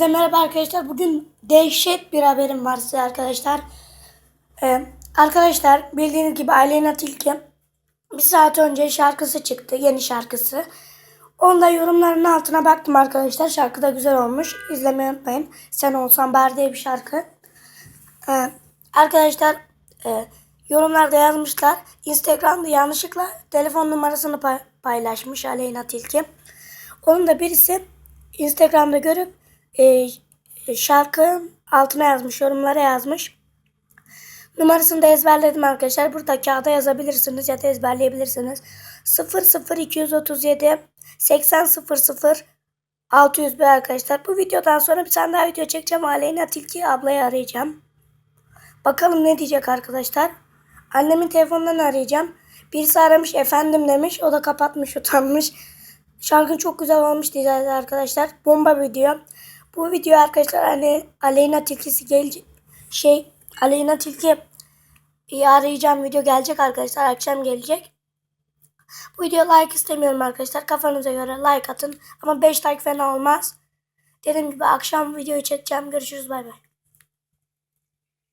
Hepinize merhaba arkadaşlar. Bugün dehşet bir haberim var size arkadaşlar. Ee, arkadaşlar bildiğiniz gibi Aleyna Tilki bir saat önce şarkısı çıktı. Yeni şarkısı. Onda yorumların altına baktım arkadaşlar. Şarkı da güzel olmuş. İzlemeyi unutmayın. Sen olsan bari diye bir şarkı. Ee, arkadaşlar e, yorumlarda yazmışlar. Instagram'da yanlışlıkla telefon numarasını pay- paylaşmış Aleyna Tilki. Onun da birisi Instagram'da görüp e, şarkı altına yazmış, yorumlara yazmış. Numarasını da ezberledim arkadaşlar. Burada kağıda yazabilirsiniz ya da ezberleyebilirsiniz. 00237 8000 601 arkadaşlar. Bu videodan sonra bir tane daha video çekeceğim. Aleyna Tilki ablayı arayacağım. Bakalım ne diyecek arkadaşlar. Annemin telefonundan arayacağım. Birisi aramış efendim demiş. O da kapatmış utanmış. Şarkı çok güzel olmuş diyeceğiz arkadaşlar. Bomba video. Bu video arkadaşlar hani Aleyna Tilkisi gelecek. Şey Aleyna Tilki iyi arayacağım video gelecek arkadaşlar. Akşam gelecek. Bu video like istemiyorum arkadaşlar. Kafanıza göre like atın. Ama 5 like falan olmaz. Dediğim gibi akşam videoyu çekeceğim. Görüşürüz bay bay.